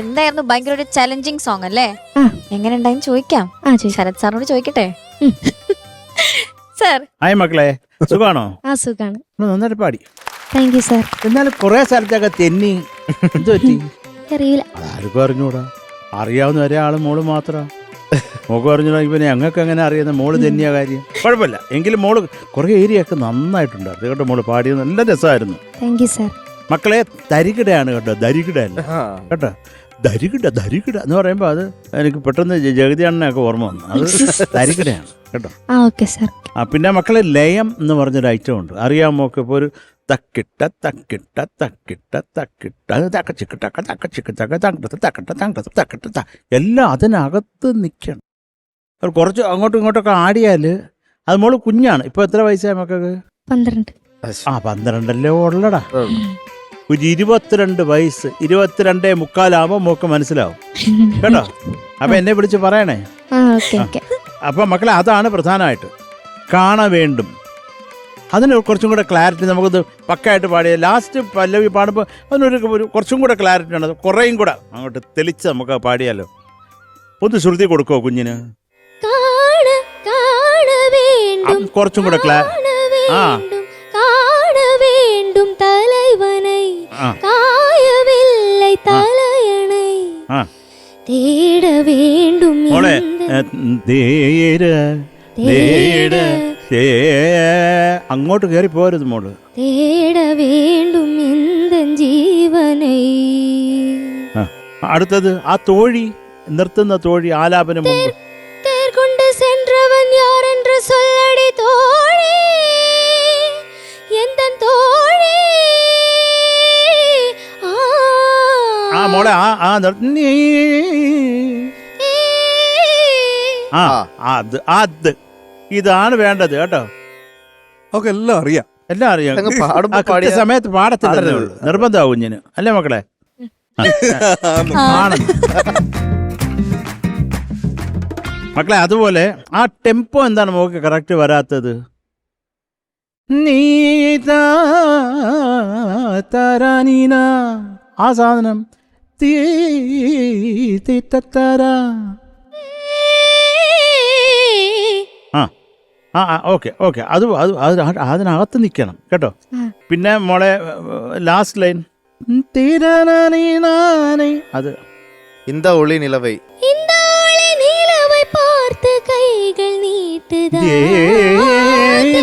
എന്തായിരുന്നു? ഭയങ്കര ഒരു ചലഞ്ചിങ് സോങ് അല്ലേ. എങ്ങനെ ഉണ്ടായെന്ന് ചോദിക്കാം. ആ ശരത് സാറിനോട് ചോദിക്കട്ടെ. സാർ. ഹായ് മക്കളെ സുഖാണോ? ആ സുഖാണ്. നന്നായിട്ട് പാടി. താങ്ക് യു സാർ എന്നാലും കുറെ സ്ഥലത്തൊക്കെ തെന്നി. എന്ത് പറ്റി? അറിയില്ല. ആർക്കും അറിഞ്ഞൂടാ? അറിയാവുന്ന ഒരാൾ മോൾ മാത്രം. മോക്ക് അറിഞ്ഞൂടാ ഇപ്പൊ ഞങ്ങൾക്ക് എങ്ങനെ അറിയുന്ന മോൾ തെന്നിയ കാര്യം. കുഴപ്പമില്ല. എങ്കിലും മോൾ കുറെ ഏരിയ ഒക്കെ നന്നായിട്ടുണ്ട്. അത് കേട്ടോ മോൾ പാടിയത്? നല്ല രസമായിരുന്നു. താങ്ക് യു സാർ മക്കളെ തരികിടയാണ് കേട്ടോ ദരികിടയല്ല. കേട്ടോ? ദരികിട ദരികിട എന്ന് പറയുമ്പോൾ അത് എനിക്ക് പെട്ടെന്ന് ജഗതി അണ്ണനൊക്കെ ഓർമ്മ വന്നു. അത് ധരികിടയാണ് കേട്ടോ. ആ ഓക്കെ സാർ. ആ പിന്നെ മക്കളെ ലയം എന്ന് പറഞ്ഞൊരു ഐറ്റം ഉണ്ട്. അറിയാമോ ഒക്കെ ഇപ്പോൾ ഒരു തക്കിട്ട തക്കിട്ട തക്കിട്ട തക്കിട്ട തക്കച്ചിക്ക് തക്ക തക്കച്ചിക്ക് തക്ക തങ്കത്ത് തക്കട്ട തങ്കത്ത് തക്കട്ട ത എല്ലാം അതിനകത്ത് നിൽക്കണം കുറച്ച് അങ്ങോട്ടും ഇങ്ങോട്ടൊക്കെ ആടിയാൽ അത് മോൾ കുഞ്ഞാണ്. ഇപ്പോൾ എത്ര വയസ്സായ മക്കൾക്ക്? പന്ത്രണ്ട്. ആ പന്ത്രണ്ടല്ലേ ഉള്ളടാ. ഒരു ഇരുപത്തിരണ്ട് വയസ്സ് ഇരുപത്തിരണ്ടേ മുക്കാലാവുമ്പോ മോക്ക് മനസ്സിലാവും. കേട്ടോ? അപ്പൊ എന്നെ വിളിച്ച് പറയണേ. അപ്പൊ മക്കളെ അതാണ് പ്രധാനമായിട്ട്. കാണ വേണ്ടും. അതിന് കുറച്ചും കൂടെ ക്ലാരിറ്റി നമുക്കത് പക്കായിട്ട് പാടിയ ലാസ്റ്റ് പല്ലവി പാടുമ്പോൾ അതിനൊരു ഒരു കുറച്ചും കൂടെ ക്ലാരിറ്റി ആണ് കുറേയും കൂടെ അങ്ങോട്ട് തെളിച്ച് നമുക്ക് പാടിയാലോ. ഒന്ന് ശ്രുതി കൊടുക്കോ കുഞ്ഞിന്? കുറച്ചും കൂടെ ക്ലാ ആ. காயவில்லை தலையணை ആ தேட வேண்டும் മോളെ இந்த ഏ, ധീര ധീര തേ അങ്ങോട്ട് കയറി പോരുത് മോള് தேட வேண்டும் இந்த ஜீவனை ആ. அடுத்தது ആ തോഴി നിർത്തുന്ന തോഴി ആലാപനം മുമ്പ് മോളെ ആ ആ നീ. ആ അത് അത്. ഇതാണ് വേണ്ടത് കേട്ടോ. ഒക്കെ എല്ലാം അറിയാം. എല്ലാം അറിയാം. സമയത്ത് പാടത്തില്ല. നിർബന്ധമാവും കുഞ്ഞിന് അല്ലേ മക്കളെ. ആണ്. മക്കളെ അതുപോലെ ആ ടെമ്പോ എന്താണ് മോക്ക് കറക്റ്റ് വരാത്തത്? നീതാ തരാനീന. ആ സാധനം. തീ തീറ്റത്തരാ ആ ആ ആ ഓക്കെ ഓക്കെ അത് അത് അത് അതിനകത്ത് നിൽക്കണം കേട്ടോ ആ. പിന്നെ മോളെ ലാസ്റ്റ് ലൈൻ തീരാനീനാനേ അത് இந்த ஒளி நிலவை இந்த ஆளை நிலவை பார்த்து கைகள் நீட்டுதா ഏ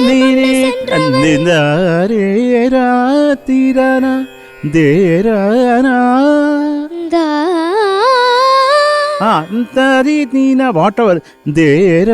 നീരേ അന്നിനാരേരാ തീരാന ദേരാനാ ആ വാട്ടവർ. ദേര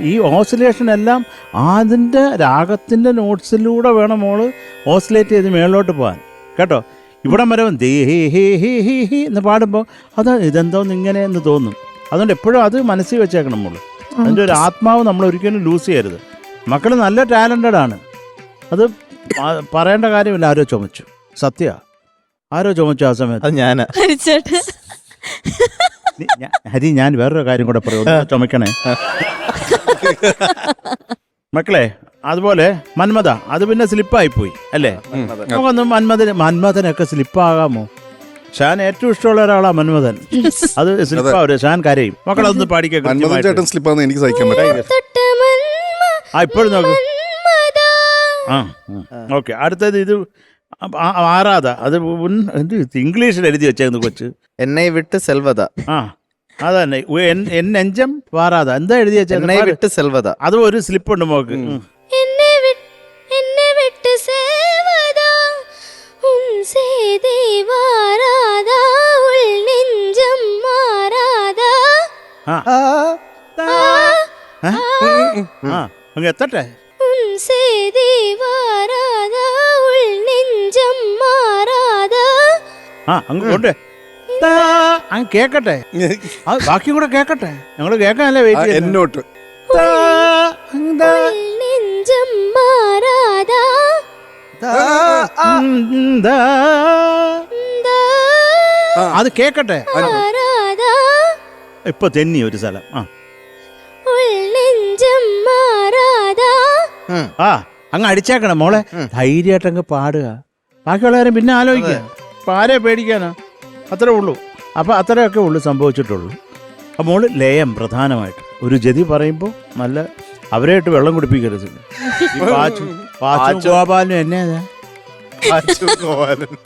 ഈ ഓസിലേഷൻ എല്ലാം അതിന്റെ രാഗത്തിന്റെ നോട്ട്സിലൂടെ വേണം മോൾ ഓസിലേറ്റ് ചെയ്ത് മേളിലോട്ട് പോകാൻ. കേട്ടോ? ഇവിടെ വരവും ദേ ഹി ഹി ഹി ഹി ഹി എന്ന് പാടുമ്പോൾ അത് ഇതെന്തോന്ന് ഇങ്ങനെ എന്ന് തോന്നും. അതുകൊണ്ട് എപ്പോഴും അത് മനസ്സിൽ വെച്ചേക്കണം മോൾ. അതിന്റെ ഒരു ആത്മാവ് നമ്മൾ ഒരിക്കലും ലൂസ് ചെയ്യരുത്. മക്കൾ നല്ല ടാലന്റഡ് ആണ്. അത് പറയേണ്ട കാര്യമില്ല. ആരോ ചുമച്ചു. സത്യ. ആരോ ചുമച്ചു ആ സമയത്ത്? അത് ഞാനാ. ഹരിച്ചേട്ടൻ നി- ഞാ- ഹരി ഞാൻ വേറൊരു കാര്യം കൂടെ പറയൂ. ചുമക്കണേ. മക്കളെ അതുപോലെ മന്മത അത് പിന്നെ സ്ലിപ്പായി പോയി അല്ലേ നമുക്കൊന്ന് മന്മഥന് മന്മഥനൊക്കെ സ്ലിപ്പാകാമോ? ഷാൻ ഏറ്റവും ഇഷ്ടമുള്ള ഒരാളാ മന്മഥൻ അത് സ്ലിപ്പാവരെ ഷാൻ കരയും. മക്കളൊന്ന് പാടിക്കേട്ടൻ സ്ലിപ്പാന്ന് എനിക്ക് സഹിക്കാൻ പറ്റും ആ ഇപ്പോഴും നോക്ക്. ആ ഓക്കെ അടുത്തത് ഇത് ஆறாதா? அது வந்து இங்கிலீஷில் எழுதி வச்சேன் கொச்சு. என்னை விட்டு செல்வதா? ஆ அதான் என் நெஞ்சம் வாராதா? இந்த எழுதி வச்ச என்னை விட்டு செல்வதா? அது ஒரு ஸ்லிப் உண்டு மோக்கு என்னை விட்டு செல்வதா? உன் சேதே வாராதா? உள் நெஞ்சம் மாறாதா? ஆ. ஆ. ஆ. அங்கே எத்தட்ட? ആ അങ്ങ് കൊണ്ട് അങ്ങ് കേക്കട്ടെ. ആ ബാക്കി കൂടെ കേക്കട്ടെ. ഞങ്ങൾ കേൾക്കാനല്ലേ വെയിറ്റ് എന്നോട്ട്. നെഞ്ചം മാറാതാ. അത് കേക്കട്ടെ. ഇപ്പൊ തെന്നി ഒരു സ്ഥലം. ആ. ആ അങ്ങ് അടിച്ചേക്കണം മോളെ. ധൈര്യമായിട്ട് അങ്ങ് പാടുക. ബാക്കിയുള്ളവരും പിന്നെ ആലോചിക്കുക. ഇപ്പൊ ആരെ പേടിക്കാനാ? അത്രേ ഉള്ളൂ. അപ്പോൾ അത്രയൊക്കെ ഉള്ളു സംഭവിച്ചിട്ടുള്ളൂ. അപ്പോൾ മോൾ ലയം പ്രധാനമായിട്ട്. ഒരു ജതി പറയുമ്പോൾ നല്ല അവരായിട്ട് വെള്ളം കുടിപ്പിക്കരുത്. ഗോപാലും എന്നെ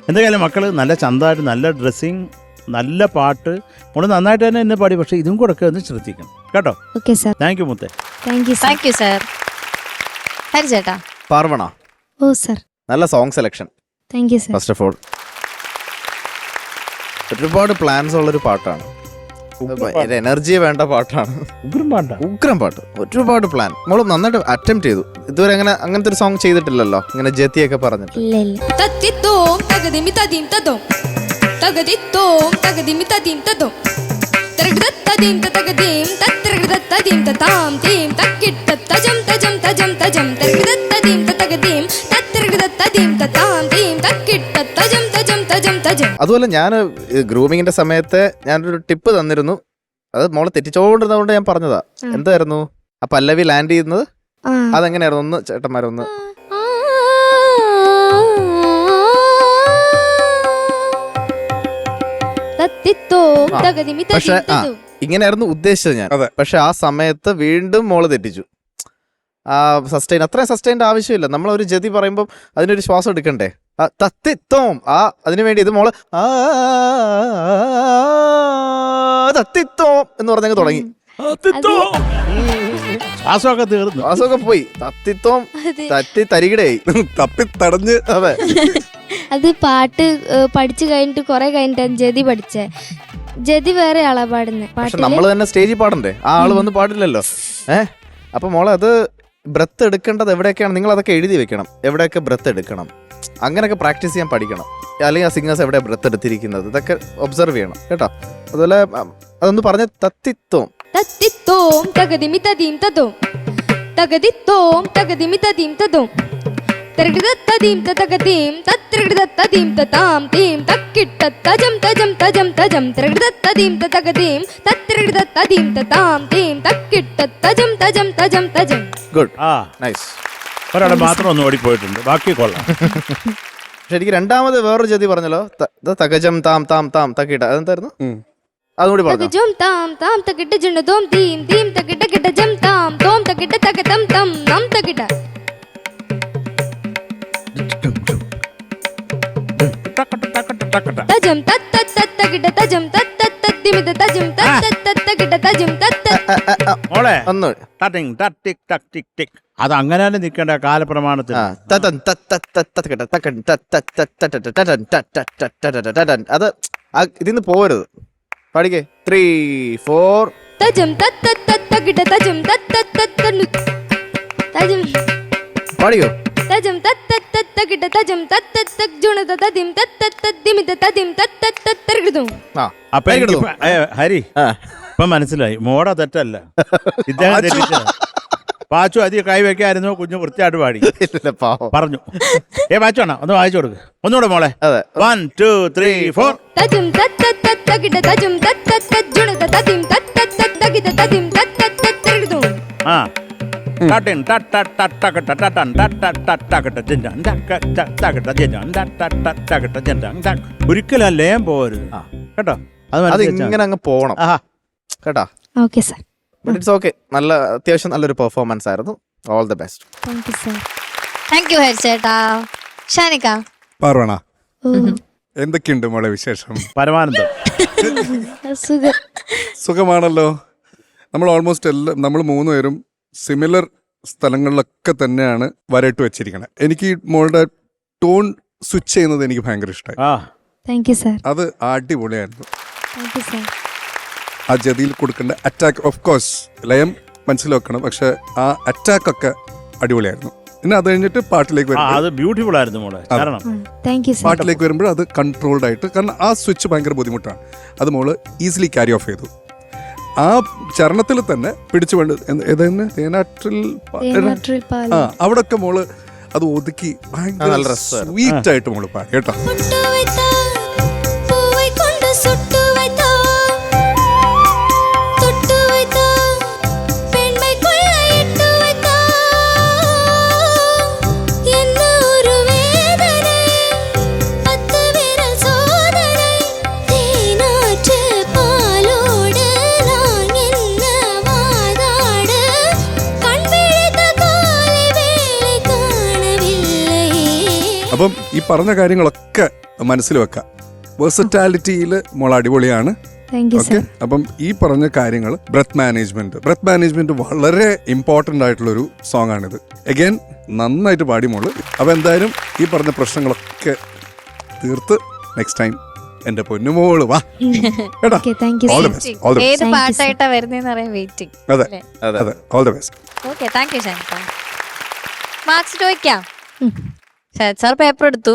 എന്തായാലും മക്കൾ നല്ല ചന്തമായിട്ട് നല്ല ഡ്രസ്സിങ് നല്ല പാട്ട്. മോൾ നന്നായിട്ട് തന്നെ എന്നെ പാടി പക്ഷേ ഇതും കൂടെ ഒക്കെ ഒന്ന് ശ്രദ്ധിക്കണം. കേട്ടോ? ഓക്കെ സാർ താങ്ക് യു മുത്തേ. Thank you sir thank you sir Hari ചേട്ടാ. പാർവണ. ഓ സാർ നല്ല song selection thank you sir first of all ഒരുപാട് പ്ലാൻസ് ഉള്ളൊരു പാട്ടാണ്. എനർജി വേണ്ട പാട്ടാണ്. ഉഗ്രം പാട്ട്? ഉഗ്രം പാട്ട്. ഒരുപാട് പ്ലാൻ മോൾ നന്നായിട്ട് അറ്റംപ്റ്റ് ചെയ്തു. ഇതുവരെ അങ്ങനെ അങ്ങനത്തെ ഒരു സോങ് ചെയ്തിട്ടില്ലല്ലോ. ഇങ്ങനെ ജത്തിയൊക്കെ പറഞ്ഞിട്ട്. അതുപോലെ ഞാൻ ഗ്രൂമിങ്ങിന്റെ സമയത്ത് ഞാനൊരു ടിപ്പ് തന്നിരുന്നു. അത് മോളെ തെറ്റിച്ചോണ്ടിരുന്നതുകൊണ്ട് ഞാൻ പറഞ്ഞതാ. എന്തായിരുന്നു? ആ പല്ലവി ലാൻഡ് ചെയ്യുന്നത്? അതെങ്ങനെയായിരുന്നു? ഒന്ന് ചേട്ടന്മാരൊന്ന്. പക്ഷെ, ആ. ഇങ്ങനെയായിരുന്നു ഉദ്ദേശിച്ചത് ഞാൻ. പക്ഷെ ആ സമയത്ത് വീണ്ടും മോൾ തെറ്റിച്ചു. ആ സസ്റ്റൈൻ അത്രയും സസ്റ്റൈന്റെ ആവശ്യമില്ല. നമ്മൾ ഒരു ജതി പറയുമ്പോൾ അതിനൊരു ശ്വാസം എടുക്കണ്ടേ? ആ, തത്തിത്തോം ആ അതിനു വേണ്ടി ഇത് മോൾ ആ തത്തിത്തോം എന്ന് പറഞ്ഞങ്ങ് തുടങ്ങി. ശ്വാസമൊക്കെ തീർന്നു. ശ്വാസമൊക്കെ പോയി. തത്തിത്വം അതെ. തത്തി തരികിടയായി. തപ്പി തടഞ്ഞ്. അതെ. അത് പാട്ട് പഠിച്ചു കഴിഞ്ഞിട്ട് കുറെ കഴിഞ്ഞിട്ടാണ് ജതി പഠിച്ചേ. ജതി വേറെ ആളാ പാടുന്നത് നമ്മൾ നമ്മൾ തന്നെ സ്റ്റേജിൽ പാടണ്ടേ? ആ ആൾ വന്ന് പാടില്ലല്ലോ. ഏഹ് അപ്പൊ മോളെ അത് ബ്രത്ത് എടുക്കേണ്ടത് എവിടെയൊക്കെയാണ്? നിങ്ങൾ അതൊക്കെ എഴുതി വെക്കണം. എവിടെയൊക്കെ ബ്രത്ത് എടുക്കണം. അങ്ങനെയൊക്കെ പ്രാക്ടീസ് ചെയ്യാൻ പഠിക്കണം. അല്ലെങ്കിൽ ആ സിംഗേഴ്സ് എവിടെ ബ്രത്ത് എടുത്തിരിക്കുന്നത്? ഇതൊക്കെ ഒബ്സർവ് ചെയ്യണം. കേട്ടോ? അതുപോലെ അതൊന്ന് പറഞ്ഞ തത്തിത്വം തത്തിത്തോം തകതിമി തതീം തതോം. തകതിത്തോം തകതിമി തതീം തതോം. തരകിടത്തതീം തതകതീം തത്രകിടത്തതീം തതാം തീം. തക്കിട്ട തജം തജം തജം തജം. തരകിടത്തതീം തതകതീം തത്രകിടത്തതീം തതാം തീം. തക്കിട്ട തജം തജം തജം തജം. ഗുഡ് ആ. നൈസ് ഒരാളെ മാത്രം ഒന്ന് ഓടിപ്പോയിട്ടുണ്ട്. ബാക്കി കൊള്ളാം. പക്ഷെ എനിക്ക് രണ്ടാമത് വേറൊരു ജതി പറഞ്ഞല്ലോ. ത- ഇത് തകജം താം താം താം തക്കിട്ട അതെന്തായിരുന്നു. അതുകൂടി പറഞ്ഞു. തകജം താം താം തകിട്ട ജുണ ദോം തീം തീം തകിട്ട കിട്ട ജം താം തോം തകിട്ട തകതം തം നം തകിട്ട തജം തത് തത് തത് തകിട തജം തത് തത് തത് ദിമിത തജം തത് തത് തത് തകിട തജം തത് മോളെ ഒന്ന് ടട്ടിങ് ടക് ടിക് ടക് ടിക് ടിക് അത് അങ്ങനെ തന്നെ നിൽക്കേണ്ട കാലപ്രമാണത്തിൽ. അത് ഇതിന്ന് പോരുത് പഠിക്കേ ത്രീ ഫോർ തത് തജം തത് തത് തത് തജം പാടിക്കോ തജം തത് തത് തത് തകിട തജം തത് തത് തത് ജുണ തതിം തത് തത് തത് ദിമിത തതിം തത് തത് തത് ആ അപ്പൊ ഹരി ആ. ഇപ്പൊ മനസ്സിലായി മോട തെറ്റല്ല ഇദ്ദേഹം തെറ്റിച്ചതാ. പാച്ചു അധികം കൈവയ്ക്കായിരുന്നു കുഞ്ഞു വൃത്തിയായിട്ട് പാടി ഇല്ല പാവം പറഞ്ഞു ഏ പാച്ചു അണ്ണാ ഒന്ന് വായിച്ചു കൊടുക്ക് ഒന്നുകൂടെ മോളെ അതെ വൺ ടു ത്രീ ഫോർ തജും തത്ത തത്ത തത് തജും തത്ത തത്ത തത് തത് ജുണ തതിം തത്ത തത് തത് തതിം തത്ത തത്ത തത് ആ ടട്ടിൻ ടട്ടൻ ജിൻഡൻ ജിൻഡൻ ജിൻഡൻ. ഒരിക്കലും ആ ലയം പോകരുത് ആ. കേട്ടോ അത് അത് മനസ്സിൽ വെച്ചാ ഇങ്ങനെ അങ്ങ് പോണം ആഹാ കേട്ടാ? Okay sir but it's okay നല്ല അത്യാവശ്യം നല്ലൊരു പെർഫോമൻസ് ആയിരുന്നു. All the best thank you sir thank you Hari ചേട്ടാ. ഷാനിക്ക പാർവണ എന്തൊക്കെയുണ്ട് മോളെ വിശേഷം? പരമാനന്ദം. സുഖം. സുഖമാണല്ലോ. നമ്മൾ ഓൾമോസ്റ്റ് എല്ലാം നമ്മൾ മൂന്നുപേരും സിമിലർ സ്ഥലങ്ങളിലൊക്കെ തന്നെയാണ് വരയിട്ട് വെച്ചിരിക്കുന്നത് എനിക്ക് ഈ മോളുടെ ടോൺ സ്വിച്ച് ചെയ്യുന്നത് എനിക്ക് ഭയങ്കര ഇഷ്ടമായി ആ. താങ്ക് യു സാർ അത് അടിപൊളിയായിരുന്നു. താങ്ക് യു സാർ ആ ജതിയിൽ കൊടുക്കേണ്ട അറ്റാക്ക് ഓഫ് കോഴ്സ് ലയം മനസ്സിലാക്കണം. പക്ഷെ ആ അറ്റാക്ക് ഒക്കെ അടിപൊളിയായിരുന്നു. പിന്നെ അത് കഴിഞ്ഞിട്ട് പാട്ടിലേക്ക് ആ, വരുമ്പോൾ അത് ബ്യൂട്ടിഫുൾ ആയിരുന്നു മോളെ. കാരണം താങ്ക് യു സാർ പാട്ടിലേക്ക് വരുമ്പോൾ അത് കൺട്രോൾഡ് ആയിട്ട് കാരണം ആ സ്വിച്ച് ഭയങ്കര ബുദ്ധിമുട്ടാണ്. അത് മോൾ ഈസിലി ക്യാരി ഓഫ് ചെയ്തു. ആ ചരണത്തിൽ തന്നെ പിടിച്ചു വേണ്ട ഏതെന്ന്? തേനാട്ടിൽ പ- ആ അവിടൊക്കെ മോൾ അത് ഒതുക്കി ഭയങ്കര സ്വീറ്റ് ആയിട്ട് മോൾ പാടി കേട്ടോ. അപ്പം ഈ പറഞ്ഞ കാര്യങ്ങളൊക്കെ മനസ്സിൽ വെക്കാം. വേഴ്സറ്റാലിറ്റിയിൽ മോൾ അടിപൊളിയാണ്. ഓക്കെ സർ അപ്പം ഈ പറഞ്ഞ കാര്യങ്ങൾ ബ്രത്ത് മാനേജ്മെന്റ് ബ്രത്ത് മാനേജ്മെന്റ് വളരെ ഇമ്പോർട്ടന്റ് ആയിട്ടുള്ള ഒരു സോങ് ആണിത്. അഗൈൻ നന്നായിട്ട് പാടി മോൾ. അപ്പം എന്തായാലും ഈ പറഞ്ഞ പ്രശ്നങ്ങളൊക്കെ തീർത്ത് നെക്സ്റ്റ് ടൈം എന്റെ പൊന്നുമോൾ വാ. കേട്ടോ? Okay you all the best all the ഏത് Thank you, sir. പാട്ടായിട്ടാ വരുന്നതെന്ന് അറിയാൻ വെയിറ്റിംഗ് അതെ അതെ all the best okay thank you marks ചോദിക്കാം ശരത് സാർ പേപ്പർ എടുത്തു.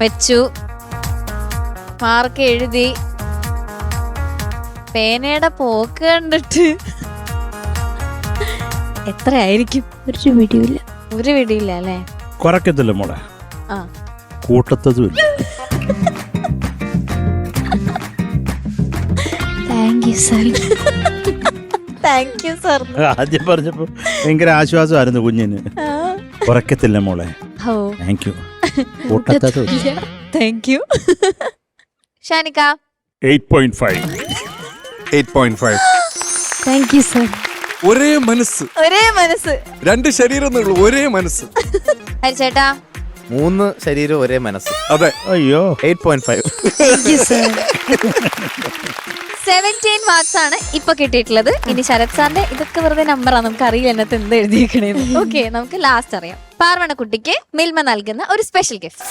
വെച്ചു. മാർക്ക് എഴുതി. പേനയുടെ പോക്ക് കണ്ടിട്ട്. എത്രയായിരിക്കും? ഒരു പിടിയില്ല. ഒരു പിടിയില്ല അല്ലേ? കുറക്കത്തില്ല മോളെ. ആ. കൂട്ടത്തതുമില്ല thank you sir thank you sir ആദ്യം പറഞ്ഞപ്പോ ഭയങ്കര ആശ്വാസമായിരുന്നു കുഞ്ഞിന്. കുറയ്ക്കത്തില്ല മോളെ. Oh thank you കൂട്ടത്തതുമില്ല thank you Shanika. Eight point five eight point five thank you sir ഒരേ മനസ്സ്. ഒരേ മനസ്സ്. രണ്ട് ശരീരം ഒരേ മനസ്സ്. ഹരിച്ചേട്ടാ മൂന്ന് ശരീരം ഒരേ മനസ്സ് അതെ അയ്യോ eight point five sir seventeen marks ആണ് ഇപ്പൊ കിട്ടിയിട്ടുള്ളത് ഇനി ശരത് സാറിന്റെ ഇതൊക്കെ വെറുതെ നമ്പറാണ് നമുക്ക് അറിയില്ല എന്നത് എന്ത് എഴുതിയിരിക്കണേ ഓക്കെ നമുക്ക് ലാസ്റ്റ് അറിയാം പാർവണ കുട്ടിക്ക് മിൽമ നൽകുന്ന ഒരു സ്പെഷ്യൽ ഗിഫ്റ്റ്